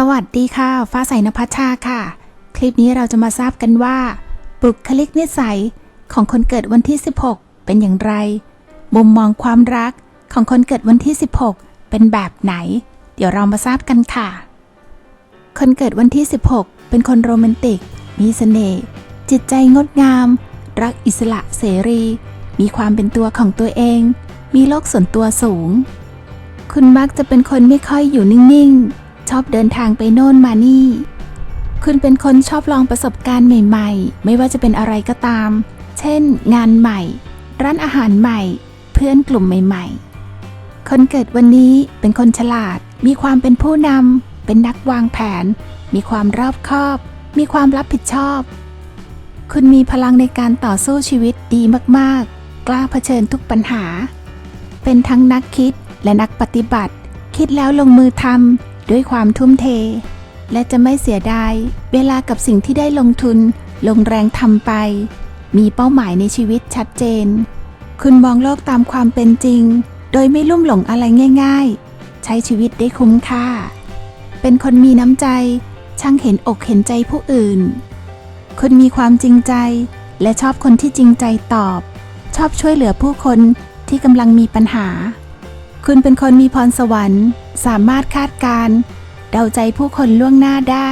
สวัสดีค่ะ ฟ้าใสนภัชชาค่ะ คลิปนี้เราจะมาทราบกันว่า บุคลิกนิสัยของคนเกิดวันที่ 16 เป็นอย่างไร มุมมองความรักของคนเกิดวันที่ 16 เป็นแบบไหน เดี๋ยวเรามาทราบกันค่ะ คนเกิดวันที่ 16 เป็นคนโรแมนติก มีเสน่ห์ จิตใจงดงาม รักอิสระเสรี มีความเป็นตัวของตัวเอง มีโลกส่วนตัวสูง คุณมักจะเป็นคนไม่ค่อยอยู่นิ่งๆ ชอบเดินทางไปโน่นมานี่ คุณเป็นคนชอบลองประสบการณ์ใหม่ ๆ ไม่ว่าจะเป็นอะไรก็ตาม เช่น งานใหม่ ร้านอาหารใหม่ เพื่อนกลุ่มใหม่ ๆ คนเกิดวันนี้เป็นคนฉลาด มีความเป็นผู้นำ เป็นนักวางแผน มีความรอบคอบ มีความรับผิดชอบ คุณมีพลังในการต่อสู้ชีวิตดีมากๆ กล้าเผชิญทุกปัญหา เป็นทั้งนักคิดและนักปฏิบัติ คิดแล้วลงมือทำ ด้วยความทุ่มเท และจะไม่เสียดายเวลากับสิ่งที่ได้ลงทุน ลงแรงทำไป มีเป้าหมายในชีวิตชัดเจน คุณมองโลกตามความเป็นจริง โดยไม่ลุ่มหลงอะไรง่าย ๆ ใช้ชีวิตได้คุ้มค่า เป็นคนมีน้ำใจ ช่างเห็นอกเห็นใจผู้อื่นคุณมีความจริงใจ และชอบคนที่จริงใจตอบ ชอบช่วยเหลือผู้คนที่กำลังมีปัญหา คุณเป็นคนมีพรสวรรค์ สามารถคาดการณ์เดาใจผู้คนล่วงหน้าได้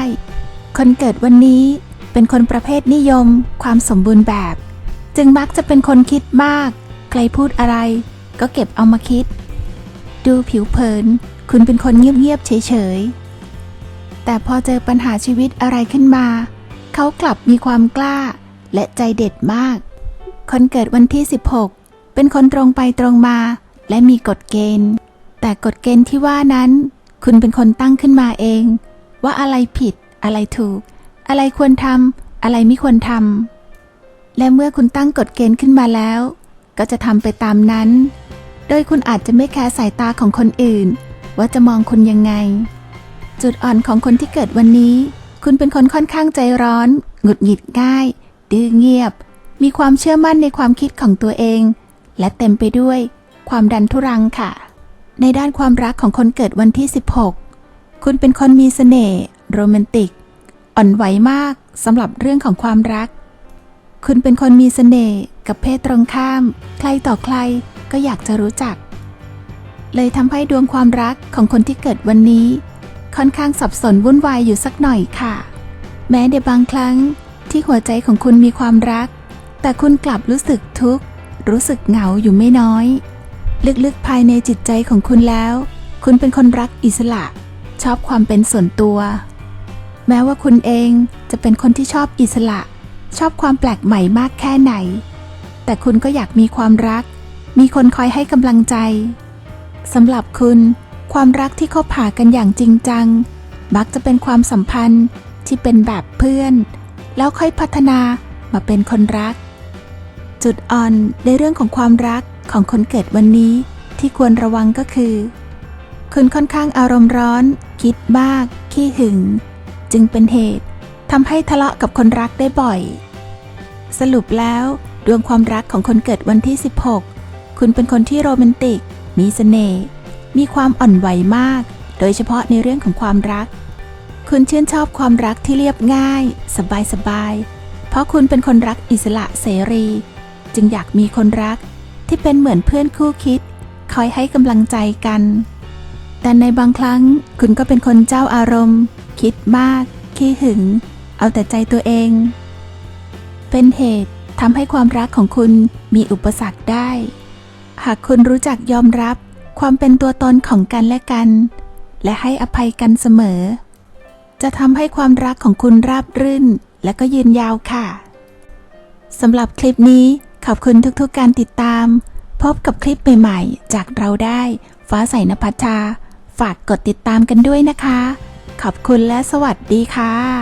คนเกิดวันนี้เป็นคนประเภทนิยม ความสมบูรณ์แบบ จึงมักจะเป็นคนคิดมาก ใครพูดอะไร ก็เก็บเอามาคิด ดูผิวเผิน คุณเป็นคนเงียบๆเฉยๆ แต่พอเจอปัญหาชีวิตอะไรขึ้นมา เขากลับมีความกล้า และใจเด็ดมาก คนเกิดวันที่ 16 เป็นคนตรงไปตรงมา และมีกฎเกณฑ์ แต่กฎเกณฑ์ที่ว่านั้น คุณเป็นคนตั้งขึ้นมาเอง ว่าอะไรผิด อะไรถูก อะไรควรทำอะไรไม่ควรทำและเมื่อคุณตั้งกฎเกณฑ์ขึ้นมาแล้ว ก็จะทำไปตามนั้น โดยคุณอาจจะไม่แคร์สายตาของคนอื่น ว่าจะมองคุณยังไง จุดอ่อนของคนที่เกิดวันนี้ คุณเป็นคนค่อนข้างใจร้อนหงุดหงิดง่าย ดื้อเงียบ มีความเชื่อมั่นในความคิดของตัวเอง และเต็มไปด้วย ความดันทุรังค่ะ ในด้านความรักของคนเกิดวันที่ 16 คุณเป็นคนมีเสน่ห์โรแมนติก อ่อนไหวมากสำหรับเรื่องของความรัก คุณเป็นคนมีเสน่ห์กับเพศตรงข้าม ใครต่อใครก็อยากจะรู้จัก เลยทำให้ดวงความรักของคนที่เกิดวันนี้ ค่อนข้างสับสนวุ่นวายอยู่สักหน่อยค่ะ แม้ในบางครั้งที่หัวใจของคุณมีความรัก แต่คุณกลับรู้สึกทุกข์รู้สึกเหงาอยู่ไม่น้อย ลึกๆภายในจิตใจของคุณแล้ว คุณเป็นคนรักอิสระ ชอบความเป็นส่วนตัว แม้ว่าคุณเองจะเป็นคนที่ชอบอิสระ ชอบความแปลกใหม่มากแค่ไหน แต่คุณก็อยากมีความรัก มีคนคอยให้กำลังใจสำหรับคุณ ความรักที่คบหากันอย่างจริงจัง มักจะเป็นความสัมพันธ์ที่เป็นแบบเพื่อน แล้วค่อยพัฒนามาเป็นคนรัก จุดอ่อนในเรื่องของความรัก ของคนเกิดวันนี้ที่ควรระวังก็คือ คุณค่อนข้างอารมณ์ร้อน คิดมากขี้หึง จึงเป็นเหตุทำให้ทะเลาะกับคนรักได้บ่อย สรุปแล้วดวงความรักของคนเกิดวันที่ 16 คุณเป็นคนที่โรแมนติก มีเสน่ห์มีความอ่อนไหวมาก โดยเฉพาะในเรื่องของความรัก คุณชื่นชอบความรักที่เรียบง่าย สบายสบายๆเพราะคุณเป็นคนรักอิสระเสรี จึงอยากมีคนรัก ที่เป็นเหมือนเพื่อนคู่คิด คอยให้กำลังใจกัน แต่ในบางครั้งคุณก็เป็นคนเจ้าอารมณ์ คิดมาก ขี้หึง เอาแต่ใจตัวเอง เป็นเหตุทำให้ความรักของคุณมีอุปสรรคได้ หากคุณรู้จักยอมรับความเป็นตัวตนของกันและกัน และให้อภัยกันเสมอ จะทำให้ความรักของคุณราบรื่นและก็ยืนยาวค่ะสำหรับคลิปนี้ ขอบคุณทุกๆการติดตาม พบกับคลิปใหม่ๆ จากเราได้ ฟ้าใสนภัชชา ฝากกดติดตามกันด้วยนะคะ ขอบคุณและสวัสดีค่ะ